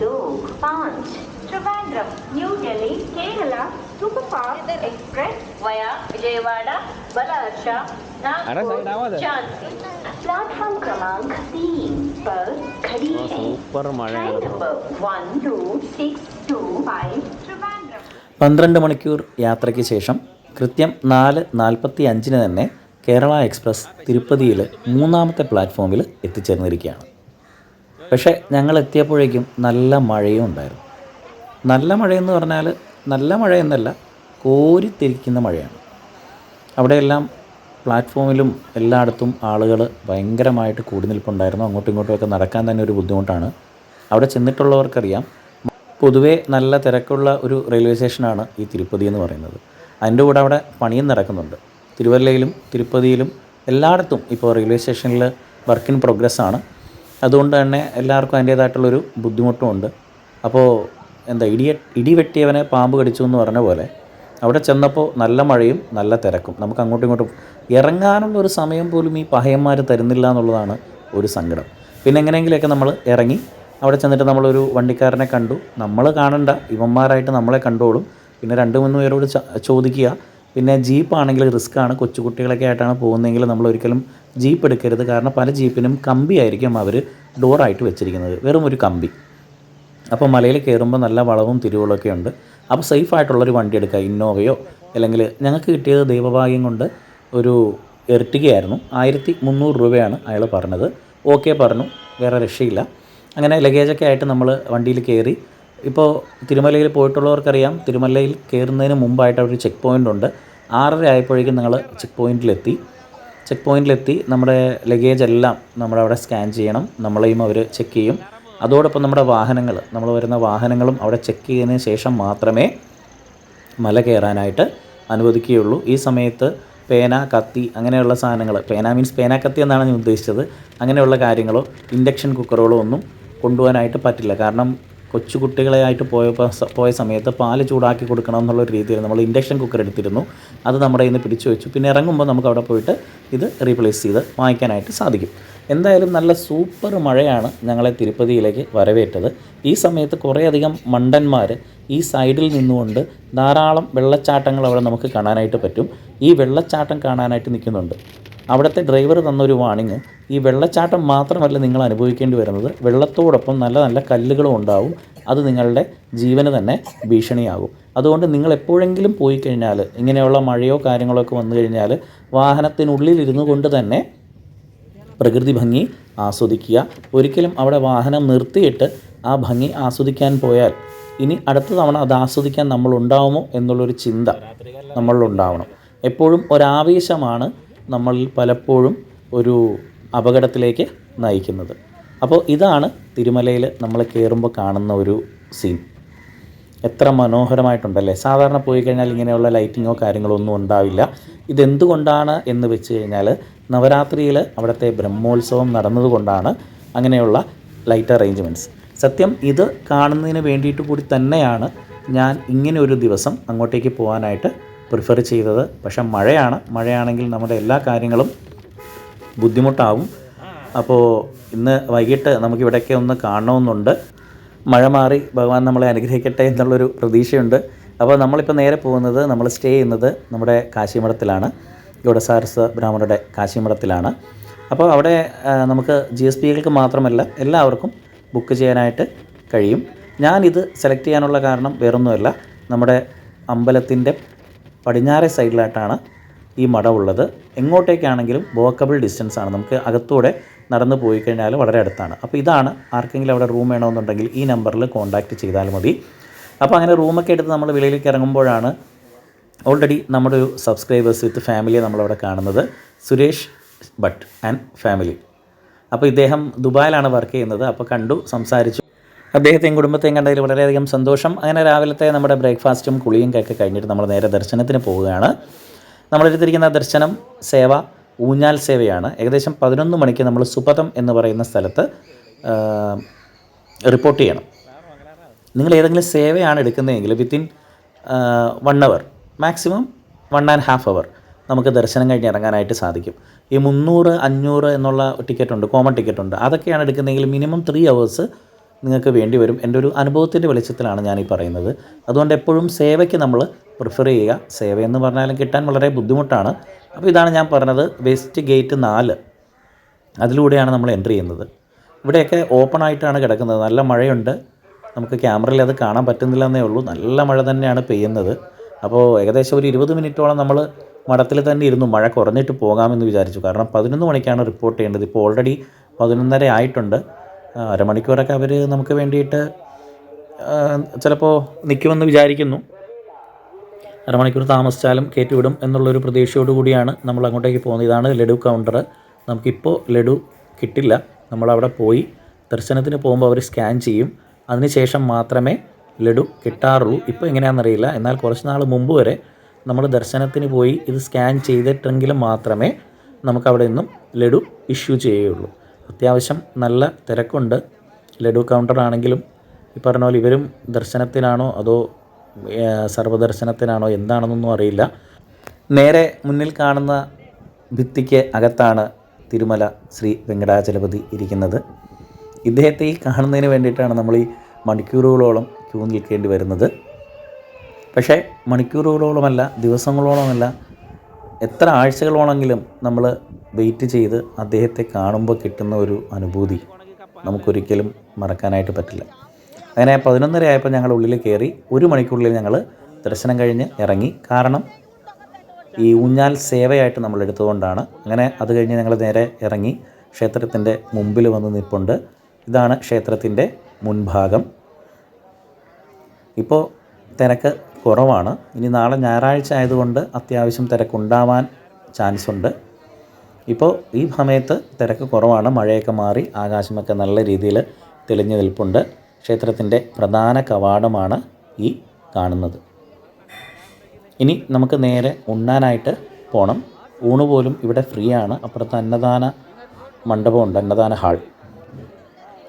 Dog, Panch, Trivandrum, New Delhi, Kerala, Superfast Express via Vijayawada, Balarsha, Nagpur, Chansi. Platform Kramank 3 per Khadi Train number 1 through 625 Trivandrum. പന്ത്രണ്ട് മണിക്കൂർ യാത്രയ്ക്ക് ശേഷം കൃത്യം നാല് നാൽപ്പത്തി അഞ്ചിന് തന്നെ കേരള എക്സ്പ്രസ് തിരുപ്പതിയിലെ മൂന്നാമത്തെ പ്ലാറ്റ്ഫോമിൽ എത്തിച്ചേർന്നിരിക്കുകയാണ് പക്ഷേ ഞങ്ങൾ എത്തിയപ്പോഴേക്കും നല്ല മഴയും ഉണ്ടായിരുന്നു. നല്ല മഴയെന്ന് പറഞ്ഞാൽ നല്ല മഴയെന്നല്ല കോരിത്തിരിക്കുന്ന മഴയാണ്. അവിടെയെല്ലാം പ്ലാറ്റ്ഫോമിലും എല്ലായിടത്തും ആളുകൾ ഭയങ്കരമായിട്ട് കൂടി നിൽപ്പുണ്ടായിരുന്നു. അങ്ങോട്ടും ഇങ്ങോട്ടും ഒക്കെ നടക്കാൻ തന്നെ ഒരു ബുദ്ധിമുട്ടാണ്. അവിടെ ചെന്നിട്ടുള്ളവർക്കറിയാം പൊതുവേ നല്ല തിരക്കുള്ള ഒരു റെയിൽവേ സ്റ്റേഷനാണ് ഈ തിരുപ്പതി എന്ന് പറയുന്നത്. അതിന്റെ കൂടെ അവിടെ പണിയും നടക്കുന്നുണ്ട്. തിരുവല്ലയിലും തിരുപ്പതിയിലും എല്ലായിടത്തും ഇപ്പോൾ റെയിൽവേ സ്റ്റേഷനിൽ വർക്ക് ഇൻ പ്രോഗ്രസ് ആണ്. അതുകൊണ്ട് തന്നെ എല്ലാവർക്കും അതിന്റേതായിട്ടുള്ളൊരു ബുദ്ധിമുട്ടും ഉണ്ട്. അപ്പോൾ എന്താ ഇടിയ ഇടി വെട്ടിയവനെ പാമ്പ് കടിച്ചു എന്ന് പറഞ്ഞ പോലെ അവിടെ ചെന്നപ്പോൾ നല്ല മഴയും നല്ല തിരക്കും. നമുക്ക് അങ്ങോട്ടും ഇങ്ങോട്ടും ഇറങ്ങാനുള്ള ഒരു സമയം പോലും ഈ പഹയന്മാർ തരുന്നില്ല എന്നുള്ളതാണ് ഒരു സങ്കടം. പിന്നെ എങ്ങനെയെങ്കിലുമൊക്കെ നമ്മൾ ഇറങ്ങി അവിടെ ചെന്നിട്ട് നമ്മളൊരു വണ്ടിക്കാരനെ കണ്ടു. നമ്മൾ കാണണ്ട ഇവന്മാരായിട്ട് നമ്മളെ കണ്ടോളും. പിന്നെ രണ്ട് മൂന്ന് പേരോട് ചോദിക്കുക. പിന്നെ ജീപ്പ് ആണെങ്കിൽ റിസ്ക് ആണ്. കൊച്ചുകുട്ടികളൊക്കെ ആയിട്ടാണ് പോകുന്നതെങ്കിൽ നമ്മൾ ഒരിക്കലും ജീപ്പ് എടുക്കരുത്. കാരണം പല ജീപ്പിനും കമ്പി ആയിരിക്കും അവർ ഡോറായിട്ട് വെച്ചിരിക്കുന്നത്. വെറും ഒരു കമ്പി. അപ്പോൾ മലയിൽ കയറുമ്പോൾ നല്ല വളവും തിരിവുകളൊക്കെ ഉണ്ട്. അപ്പോൾ സേഫ് ആയിട്ടുള്ളൊരു വണ്ടി എടുക്കുക. ഇന്നോവയോ അല്ലെങ്കിൽ ഞങ്ങൾക്ക് കിട്ടിയത് ദൈവഭാഗ്യം കൊണ്ട് ഒരു എർട്ടികയായിരുന്നു ആയിരത്തി മുന്നൂറ് രൂപയാണ് അയാൾ പറഞ്ഞത്. ഓക്കെ പറഞ്ഞു. വേറെ രക്ഷയില്ല. അങ്ങനെ ലഗേജൊക്കെ ആയിട്ട് നമ്മൾ വണ്ടിയിൽ കയറി ഇപ്പോൾ തിരുമലയിൽ പോയിട്ടുള്ളവർക്കറിയാം തിരുമലയിൽ കയറുന്നതിന് മുമ്പായിട്ട് അവിടെ ഒരു ചെക്ക് പോയിന്റ് ഉണ്ട്. ആറര ആയപ്പോഴേക്കും നിങ്ങൾ ചെക്ക് പോയിന്റിലെത്തി ചെക്ക് പോയിന്റിലെത്തി നമ്മുടെ ലഗേജ് എല്ലാം നമ്മളവിടെ സ്കാൻ ചെയ്യണം. നമ്മളെയും അവർ ചെക്ക് ചെയ്യും. അതോടൊപ്പം നമ്മുടെ വാഹനങ്ങൾ നമ്മൾ വരുന്ന വാഹനങ്ങളും അവിടെ ചെക്ക് ചെയ്തതിന് ശേഷം മാത്രമേ മല കയറാനായിട്ട് അനുവദിക്കുകയുള്ളൂ. ഈ സമയത്ത് പേന കത്തി അങ്ങനെയുള്ള സാധനങ്ങൾ പേന മീൻസ് പേന കത്തി എന്നാണ് ഞാൻ ഉദ്ദേശിച്ചത് അങ്ങനെയുള്ള കാര്യങ്ങളോ ഇൻഡക്ഷൻ കുക്കറുകളോ ഒന്നും കൊണ്ടുപോകാനായിട്ട് പറ്റില്ല. കാരണം കൊച്ചു കുട്ടികളെ ആയിട്ട് പോയ പോയ സമയത്ത് പാൽ ചൂടാക്കി കൊടുക്കണം എന്നുള്ള രീതിയിൽ നമ്മൾ ഇൻഡക്ഷൻ കുക്കർ എടുത്തിരുന്നു. അത് നമ്മുടെ ഇന്ന് പിടിച്ചു വെച്ചു. പിന്നെ ഇറങ്ങുമ്പോൾ നമുക്ക് അവിടെ പോയിട്ട് ഇത് റീപ്ലേസ് ചെയ്ത് വാങ്ങിക്കാനായിട്ട് സാധിക്കും. എന്തായാലും നല്ല സൂപ്പർ മഴയാണ് ഞങ്ങളെ തിരുപ്പതിയിലേക്ക് വരവേറ്റത്. ഈ സമയത്ത് കുറേയധികം മണ്ടന്മാർ ഈ സൈഡിൽ നിന്നുകൊണ്ട് ധാരാളം വെള്ളച്ചാട്ടങ്ങൾ അവിടെ നമുക്ക് കാണാനായിട്ട് പറ്റും. ഈ വെള്ളച്ചാട്ടം കാണാനായിട്ട് നിൽക്കുന്നുണ്ട്. അവിടുത്തെ ഡ്രൈവർ തന്നൊരു വാണിങ് ഈ വെള്ളച്ചാട്ടം മാത്രമല്ല നിങ്ങൾ അനുഭവിക്കേണ്ടി വരുന്നത്. വെള്ളത്തോടൊപ്പം നല്ല നല്ല കല്ലുകളും ഉണ്ടാവും. അത് നിങ്ങളുടെ ജീവന് തന്നെ ഭീഷണിയാകും. അതുകൊണ്ട് നിങ്ങൾ എപ്പോഴെങ്കിലും പോയി കഴിഞ്ഞാൽ ഇങ്ങനെയുള്ള മഴയോ കാര്യങ്ങളോ ഒക്കെ വന്നു കഴിഞ്ഞാൽ വാഹനത്തിനുള്ളിൽ ഇരുന്നു കൊണ്ട് തന്നെ പ്രകൃതി ഭംഗി ആസ്വദിക്കുക. ഒരിക്കലും അവിടെ വാഹനം നിർത്തിയിട്ട് ആ ഭംഗി ആസ്വദിക്കാൻ പോയാൽ ഇനി അടുത്ത തവണ അത് ആസ്വദിക്കാൻ നമ്മൾ ഉണ്ടാവുമോ എന്നുള്ളൊരു ചിന്ത നമ്മളിലുണ്ടാവണം എപ്പോഴും ഒരാവേശമാണ് നമ്മളിൽ പലപ്പോഴും ഒരു അപകടത്തിലേക്ക് നയിക്കുന്നത്. അപ്പോൾ ഇതാണ് തിരുമലയിൽ നമ്മൾ കയറുമ്പോൾ കാണുന്ന ഒരു സീൻ എത്ര മനോഹരമായിട്ടുണ്ടല്ലേ? സാധാരണ പോയി കഴിഞ്ഞാൽ ഇങ്ങനെയുള്ള ലൈറ്റിങ്ങോ കാര്യങ്ങളോ ഒന്നും ഉണ്ടാവില്ല. ഇതെന്തുകൊണ്ടാണ് എന്ന് വെച്ച് കഴിഞ്ഞാൽ നവരാത്രിയിൽ അവിടുത്തെ ബ്രഹ്മോത്സവം നടന്നതുകൊണ്ടാണ് അങ്ങനെയുള്ള ലൈറ്റ് അറേഞ്ച്മെന്റ്സ് സത്യം ഇത് കാണുന്നതിന് വേണ്ടിയിട്ട് കൂടി തന്നെയാണ് ഞാൻ ഇങ്ങനെ ഒരു ദിവസം അങ്ങോട്ടേക്ക് പോകാനായിട്ട് പ്രിഫർ ചെയ്തത്. പക്ഷെ മഴയാണ്. മഴയാണെങ്കിൽ നമ്മുടെ എല്ലാ കാര്യങ്ങളും ബുദ്ധിമുട്ടാവും. അപ്പോൾ ഇന്ന് വൈകിട്ട് നമുക്ക് ഇവിടെയൊക്കെ ഒന്ന് കാണണമെന്നുണ്ട്. മഴ മാറി ഭഗവാൻ നമ്മളെ അനുഗ്രഹിക്കട്ടെ എന്നുള്ളൊരു പ്രതീക്ഷയുണ്ട്. അപ്പോൾ നമ്മളിപ്പോൾ നേരെ പോകുന്നത് നമ്മൾ സ്റ്റേ ചെയ്യുന്നത് നമ്മുടെ കാശിമഠത്തിലാണ്. ഗൗഡസാരസ് ബ്രാഹ്മണരുടെ കാശിമഠത്തിലാണ്. അപ്പോൾ അവിടെ നമുക്ക് ജി എസ് പികൾക്ക് മാത്രമല്ല എല്ലാവർക്കും ബുക്ക് ചെയ്യാനായിട്ട് കഴിയും. ഞാനിത് സെലക്ട് ചെയ്യാനുള്ള കാരണം വേറൊന്നുമല്ല. നമ്മുടെ അമ്പലത്തിന്റെ പടിഞ്ഞാറേ സൈഡിലായിട്ടാണ് ഈ മഠം ഉള്ളത്. എങ്ങോട്ടേക്കാണെങ്കിലും വോക്കബിൾ ഡിസ്റ്റൻസ് ആണ്. നമുക്ക് അകത്തൂടെ നടന്നു പോയി കഴിഞ്ഞാൽ വളരെ അടുത്താണ്. അപ്പോൾ ഇതാണ് ആർക്കെങ്കിലും അവിടെ റൂം വേണമെന്നുണ്ടെങ്കിൽ ഈ നമ്പറിൽ കോൺടാക്റ്റ് ചെയ്താൽ മതി. അപ്പോൾ അങ്ങനെ റൂമൊക്കെ എടുത്ത് നമ്മൾ വെളിയിലേക്ക് ഇറങ്ങുമ്പോഴാണ് ഓൾറെഡി നമ്മുടെ ഒരു സബ്സ്ക്രൈബേഴ്സ് വിത്ത് ഫാമിലിയെ നമ്മളവിടെ കാണുന്നത്. സുരേഷ് ഭട്ട് ആൻഡ് ഫാമിലി അപ്പോൾ ഇദ്ദേഹം ദുബായിലാണ് വർക്ക് ചെയ്യുന്നത്. അപ്പോൾ കണ്ടു സംസാരിച്ചു. അദ്ദേഹത്തെയും കുടുംബത്തെയും കണ്ടതിൽ വളരെയധികം സന്തോഷം. അങ്ങനെ രാവിലത്തെ നമ്മുടെ ബ്രേക്ക്ഫാസ്റ്റും കുളിയും ഒക്കെ കഴിഞ്ഞിട്ട് നമ്മൾ നേരെ ദർശനത്തിന് പോവുകയാണ്. നമ്മളെടുത്തിരിക്കുന്ന ദർശനം സേവ ഊഞ്ഞാൽ സേവയാണ്. ഏകദേശം പതിനൊന്ന് മണിക്ക് നമ്മൾ സുപഥം എന്ന് പറയുന്ന സ്ഥലത്ത് റിപ്പോർട്ട് ചെയ്യണം. നിങ്ങൾ ഏതെങ്കിലും സേവയാണ് എടുക്കുന്നതെങ്കിൽ within one hour maximum one and half hour നമുക്ക് ദർശനം കഴിഞ്ഞ് ഇറങ്ങാനായിട്ട് സാധിക്കും. ഈ മുന്നൂറ് അഞ്ഞൂറ് എന്നുള്ള ടിക്കറ്റ് ഉണ്ട് കോമൺ ടിക്കറ്റ് ഉണ്ട്. അതൊക്കെയാണ് എടുക്കുന്നതെങ്കിൽ മിനിമം ത്രീ അവേഴ്സ് നിങ്ങൾക്ക് വേണ്ടി വരും. എന്റെ ഒരു അനുഭവത്തിന്റെ വെളിച്ചത്തിലാണ് ഞാൻ ഈ പറയുന്നത്. അതുകൊണ്ട് എപ്പോഴും സേവയ്ക്ക് നമ്മൾ പ്രിഫർ ചെയ്യുക. സേവ എന്ന് പറഞ്ഞാലും കിട്ടാൻ വളരെ ബുദ്ധിമുട്ടാണ്. അപ്പോൾ ഇതാണ് ഞാൻ പറഞ്ഞത് വെസ്റ്റ് ഗേറ്റ് നാല്. അതിലൂടെയാണ് നമ്മൾ എന്റർ ചെയ്യുന്നത്. ഇവിടെയൊക്കെ ഓപ്പൺ ആയിട്ടാണ് കിടക്കുന്നത്. നല്ല മഴയുണ്ട്. നമുക്ക് ക്യാമറയിൽ അത് കാണാൻ പറ്റുന്നില്ല എന്നേ ഉള്ളൂ. നല്ല മഴ തന്നെയാണ് പെയ്യുന്നത്. അപ്പോൾ ഏകദേശം ഒരു ഇരുപത് മിനിറ്റോളം നമ്മൾ മഠത്തിൽ തന്നെ ഇരുന്നു. മഴ കുറഞ്ഞിട്ട് പോകാമെന്ന് വിചാരിച്ചു. കാരണം പതിനൊന്ന് മണിക്കാണ് റിപ്പോർട്ട് ചെയ്യേണ്ടത്. ഇപ്പോൾ ഓൾറെഡി പതിനൊന്നര ആയിട്ടുണ്ട്. അരമണിക്കൂറൊക്കെ അവർ നമുക്ക് വേണ്ടിയിട്ട് ചിലപ്പോൾ നിൽക്കുമെന്ന് വിചാരിക്കുന്നു. അരമണിക്കൂർ താമസിച്ചാലും കയറ്റിവിടും എന്നുള്ളൊരു പ്രതീക്ഷയോട് കൂടിയാണ് നമ്മൾ അങ്ങോട്ടേക്ക് പോകുന്നത്. ഇതാണ് ലഡു കൗണ്ടർ നമുക്കിപ്പോൾ ലഡു കിട്ടില്ല. നമ്മളവിടെ പോയി ദർശനത്തിന് പോകുമ്പോൾ അവർ സ്കാൻ ചെയ്യും. അതിനുശേഷം മാത്രമേ ലഡു കിട്ടാറുള്ളൂ. ഇപ്പോൾ എങ്ങനെയാണെന്നറിയില്ല എന്നാൽ കുറച്ച് നാൾ മുമ്പ് വരെ നമ്മൾ ദർശനത്തിന് പോയി ഇത് സ്കാൻ ചെയ്തിട്ടെങ്കിലും മാത്രമേ നമുക്കവിടെ നിന്നും ലഡു ഇഷ്യൂ ചെയ്യുകയുള്ളൂ. അത്യാവശ്യം നല്ല തിരക്കുണ്ട്. ലഡു കൗണ്ടർ ആണെങ്കിലും ഈ പറഞ്ഞ പോലെ ഇവരും ദർശനത്തിനാണോ അതോ സർവദർശനത്തിനാണോ എന്താണെന്നൊന്നും അറിയില്ല. നേരെ മുന്നിൽ കാണുന്ന ഭിത്തിക്ക് അകത്താണ് തിരുമല ശ്രീ വെങ്കടാചലപതി ഇരിക്കുന്നത്. ഇദ്ദേഹത്തെ ഈ കാണുന്നതിന് വേണ്ടിയിട്ടാണ് നമ്മൾ ഈ മണിക്കൂറുകളോളം ക്യൂ നിൽക്കേണ്ടി വരുന്നത്. പക്ഷേ മണിക്കൂറുകളോളമല്ല ദിവസങ്ങളോളമല്ല എത്ര ആഴ്ചകളോളെങ്കിലും നമ്മൾ വെയിറ്റ് ചെയ്ത് അദ്ദേഹത്തെ കാണുമ്പോൾ കിട്ടുന്ന ഒരു അനുഭൂതി നമുക്കൊരിക്കലും മറക്കാനായിട്ട് പറ്റില്ല. അങ്ങനെ പതിനൊന്നര ആയപ്പോൾ ഞങ്ങൾ ഉള്ളിൽ കയറി ഒരു മണിക്കൂറിൽ ഞങ്ങൾ ദർശനം കഴിഞ്ഞ് ഇറങ്ങി. കാരണം ഈ ഊഞ്ഞാൽ സേവയായിട്ട് നമ്മൾ എടുത്തുകൊണ്ടാണ് അങ്ങനെ അത് കഴിഞ്ഞ് ഞങ്ങൾ നേരെ ഇറങ്ങി ക്ഷേത്രത്തിന്റെ മുമ്പിൽ വന്ന് നിൽപ്പുണ്ട്. ഇതാണ് ക്ഷേത്രത്തിന്റെ മുൻഭാഗം. ഇപ്പോൾ തിരക്ക് കുറവാണ്. ഇനി നാളെ ഞായറാഴ്ച ആയതുകൊണ്ട് അത്യാവശ്യം തിരക്കുണ്ടാവാൻ ചാൻസ് ഉണ്ട് ഇപ്പോൾ ഈ സമയത്ത് തിരക്ക് കുറവാണ്. മഴയൊക്കെ മാറി ആകാശമൊക്കെ നല്ല രീതിയിൽ തെളിഞ്ഞു നിൽപ്പുണ്ട്. ക്ഷേത്രത്തിന്റെ പ്രധാന കവാടമാണ് ഈ കാണുന്നത്. ഇനി നമുക്ക് നേരെ ഉണ്ണാനായിട്ട് പോകണം ഊണ് പോലും ഇവിടെ ഫ്രീ ആണ് അപ്പുറത്ത് അന്നദാന മണ്ഡപമുണ്ട് അന്നദാന ഹാൾ.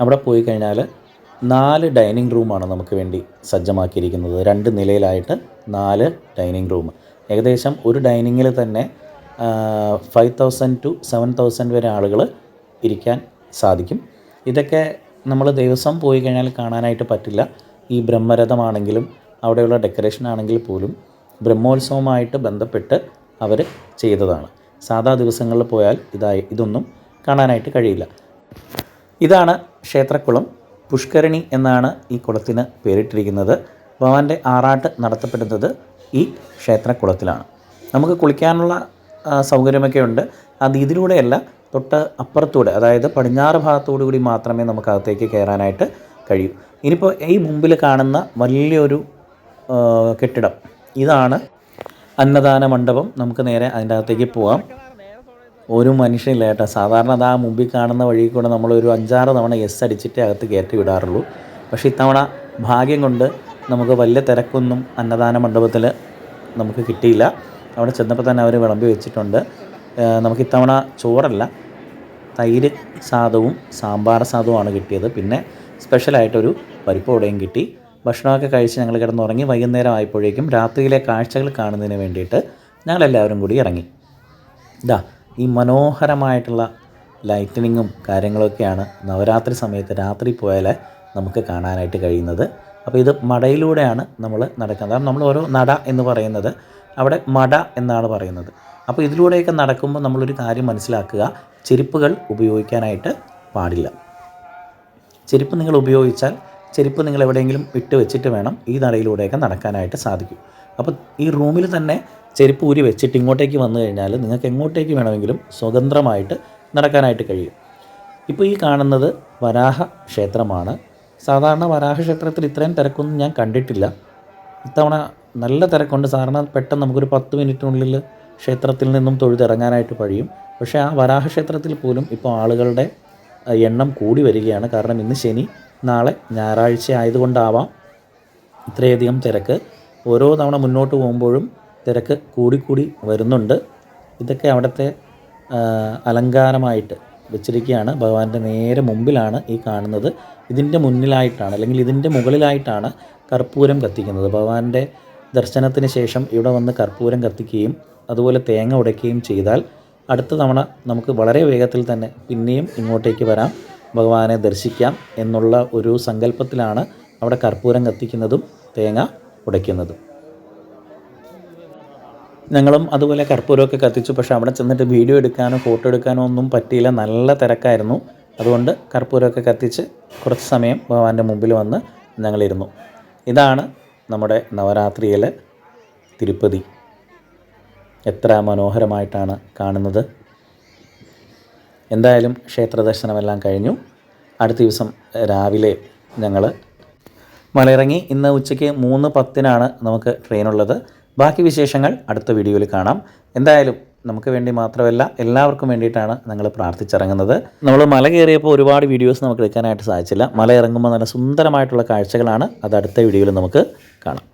അവിടെ പോയി കഴിഞ്ഞാൽ നാല് ഡൈനിങ് റൂമാണ് നമുക്ക് വേണ്ടി സജ്ജമാക്കിയിരിക്കുന്നത്. രണ്ട് നിലയിലായിട്ട് നാല് ഡൈനിങ് റൂം. ഏകദേശം ഒരു ഡൈനിങ്ങിൽ തന്നെ five thousand to seven thousand വരെ ആളുകൾ ഇരിക്കാൻ സാധിക്കും. ഇതൊക്കെ നമ്മൾ ദിവസം പോയി കഴിഞ്ഞാൽ കാണാനായിട്ട് പറ്റില്ല. ഈ ബ്രഹ്മരഥമാണെങ്കിലും അവിടെയുള്ള ഡെക്കറേഷൻ ആണെങ്കിൽ പോലും ബ്രഹ്മോത്സവമായിട്ട് ബന്ധപ്പെട്ട് അവർ ചെയ്തതാണ്. സാധാ ദിവസങ്ങളിൽ പോയാൽ ഇതായി ഇതൊന്നും കാണാനായിട്ട് കഴിയില്ല. ഇതാണ് ക്ഷേത്രക്കുളം. പുഷ്കരണി എന്നാണ് ഈ കുളത്തിന് പേരിട്ടിരിക്കുന്നത്. ഭഗവാന്റെ ആറാട്ട് നടത്തപ്പെടുന്നത് ഈ ക്ഷേത്രക്കുളത്തിലാണ്. നമുക്ക് കുളിക്കാനുള്ള സൗകര്യമൊക്കെ ഉണ്ട്. അത് ഇതിലൂടെയല്ല തൊട്ട് അപ്പുറത്തൂടെ അതായത് പടിഞ്ഞാറ് ഭാഗത്തോടു കൂടി മാത്രമേ നമുക്ക് അകത്തേക്ക് കയറാനായിട്ട് കഴിയൂ. ഇനിയിപ്പോൾ ഈ മുമ്പിൽ കാണുന്ന വലിയൊരു കെട്ടിടം. ഇതാണ് അന്നദാന മണ്ഡപം. നമുക്ക് നേരെ അതിന്റെ അകത്തേക്ക് പോവാം. ഒരു മനുഷ്യനില്ല കേട്ടോ. സാധാരണ അത് ആ മുമ്പിൽ കാണുന്ന വഴി കൂടെ നമ്മളൊരു അഞ്ചാറ് തവണ എസ് അടിച്ചിട്ടേ അകത്ത് കയറ്റി വിടാറുള്ളൂ. പക്ഷേ ഇത്തവണ ഭാഗ്യം കൊണ്ട് നമുക്ക് വലിയ തിരക്കൊന്നും അന്നദാന മണ്ഡപത്തിൽ നമുക്ക് കിട്ടിയില്ല. അവിടെ ചെന്നപ്പോൾ തന്നെ അവർ വിളമ്പി വെച്ചിട്ടുണ്ട്. നമുക്ക് ഇത്തവണ ചോറല്ല തൈര് സാധവും സാമ്പാർ സാധവുമാണ് കിട്ടിയത്. പിന്നെ സ്പെഷ്യലായിട്ടൊരു പരിപ്പോടെയും കിട്ടി. ഭക്ഷണമൊക്കെ കഴിച്ച് ഞങ്ങൾ കിടന്നുറങ്ങി വൈകുന്നേരം ആയപ്പോഴേക്കും രാത്രിയിലെ കാഴ്ചകൾ കാണുന്നതിന് വേണ്ടിയിട്ട് ഞങ്ങളെല്ലാവരും കൂടി ഇറങ്ങി. ഇതാ ഈ മനോഹരമായിട്ടുള്ള ലൈറ്റനിങ്ങും കാര്യങ്ങളൊക്കെയാണ് നവരാത്രി സമയത്ത് രാത്രി പോയാലേ നമുക്ക് കാണാനായിട്ട് കഴിയുന്നത്. അപ്പോൾ ഇത് മടയിലൂടെയാണ് നമ്മൾ നടക്കുന്നത്. നമ്മൾ ഓരോ നട എന്ന് പറയുന്നത്. അവിടെ മട എന്നാണ് പറയുന്നത്. അപ്പോൾ ഇതിലൂടെയൊക്കെ നടക്കുമ്പോൾ നമ്മളൊരു കാര്യം മനസ്സിലാക്കുക. ചെരുപ്പുകൾ ഉപയോഗിക്കാനായിട്ട് പാടില്ല. ചെരുപ്പ് നിങ്ങൾ ഉപയോഗിച്ചാൽ ചെരുപ്പ് നിങ്ങൾ എവിടെയെങ്കിലും ഇട്ട് വെച്ചിട്ട് വേണം ഈ നടയിലൂടെയൊക്കെ നടക്കാനായിട്ട് സാധിക്കും. അപ്പോൾ ഈ റൂമിൽ തന്നെ ചെരുപ്പ് ഊരി വെച്ചിട്ട് ഇങ്ങോട്ടേക്ക് വന്നു കഴിഞ്ഞാൽ നിങ്ങൾക്ക് എങ്ങോട്ടേക്ക് വേണമെങ്കിലും സ്വതന്ത്രമായിട്ട് നടക്കാനായിട്ട് കഴിയും. ഇപ്പോൾ ഈ കാണുന്നത് വരാഹ ക്ഷേത്രമാണ്. സാധാരണ വരാഹ ക്ഷേത്രത്തിൽ ഇത്രയും തിരക്കൊന്നും ഞാൻ കണ്ടിട്ടില്ല. ഇത്തവണ നല്ല തിരക്കുണ്ട്. സാധാരണ പെട്ടെന്ന് നമുക്കൊരു പത്ത് മിനിറ്റിനുള്ളിൽ ക്ഷേത്രത്തിൽ നിന്നും തൊഴുതിറങ്ങാനായിട്ട് കഴിയും. പക്ഷേ ആ വരാഹ ക്ഷേത്രത്തിൽ പോലും ഇപ്പോൾ ആളുകളുടെ എണ്ണം കൂടി വരികയാണ്. കാരണം ഇന്ന് ശനി നാളെ ഞായറാഴ്ച ആയതുകൊണ്ടാവാം ഇത്രയധികം തിരക്ക്. ഓരോ തവണ മുന്നോട്ട് പോകുമ്പോഴും തിരക്ക് കൂടിക്കൂടി വരുന്നുണ്ട്. ഇതൊക്കെ അവിടുത്തെ അലങ്കാരമായിട്ട് വെച്ചിരിക്കുകയാണ്. ഭഗവാന്റെ നേരെ മുമ്പിലാണ് ഈ കാണുന്നത്. ഇതിന്റെ മുന്നിലായിട്ടാണ് അല്ലെങ്കിൽ ഇതിന്റെ മുകളിലായിട്ടാണ് കർപ്പൂരം കത്തിക്കുന്നത്. ഭഗവാന്റെ ദർശനത്തിന് ശേഷം ഇവിടെ വന്ന് കർപ്പൂരം കത്തിക്കുകയും അതുപോലെ തേങ്ങ ഉടയ്ക്കുകയും ചെയ്താൽ അടുത്ത തവണ നമുക്ക് വളരെ വേഗത്തിൽ തന്നെ പിന്നെയും ഇങ്ങോട്ടേക്ക് വരാം. ഭഗവാനെ ദർശിക്കാം എന്നുള്ള ഒരു സങ്കല്പത്തിലാണ് അവിടെ കർപ്പൂരം കത്തിക്കുന്നതും തേങ്ങ ഉടയ്ക്കുന്നതും. ഞങ്ങളും അതുപോലെ കർപ്പൂരമൊക്കെ കത്തിച്ചു. പക്ഷേ അവിടെ ചെന്നിട്ട് വീഡിയോ എടുക്കാനോ ഫോട്ടോ എടുക്കാനോ ഒന്നും പറ്റിയില്ല. നല്ല തിരക്കായിരുന്നു. അതുകൊണ്ട് കർപ്പൂരമൊക്കെ കത്തിച്ച് കുറച്ച് സമയം ഭഗവാന്റെ മുമ്പിൽ വന്ന് ഞങ്ങളിരുന്നു. ഇതാണ് നമ്മുടെ നവരാത്രിയിലെ തിരുപ്പതി. എത്ര മനോഹരമായിട്ടാണ് കാണുന്നത്. എന്തായാലും ക്ഷേത്ര ദർശനമെല്ലാം കഴിഞ്ഞു. അടുത്ത ദിവസം രാവിലെ ഞങ്ങൾ മലയിറങ്ങി ഇന്ന് ഉച്ചയ്ക്ക് മൂന്ന് പത്തിനാണ് നമുക്ക് ട്രെയിനുള്ളത് ബാക്കി വിശേഷങ്ങൾ അടുത്ത വീഡിയോയിൽ കാണാം. എന്തായാലും നമുക്ക് വേണ്ടി മാത്രമല്ല എല്ലാവർക്കും വേണ്ടിയിട്ടാണ് ഞങ്ങൾ പ്രാർത്ഥിച്ചിറങ്ങുന്നത്. നമ്മൾ മല കയറിയപ്പോൾ ഒരുപാട് വീഡിയോസ് നമുക്ക് എടുക്കാനായിട്ട് സാധിച്ചില്ല. മല ഇറങ്ങുമ്പോൾ നല്ല സുന്ദരമായിട്ടുള്ള കാഴ്ചകളാണ്. അത് അടുത്ത വീഡിയോയിൽ നമുക്ക് കാണാം.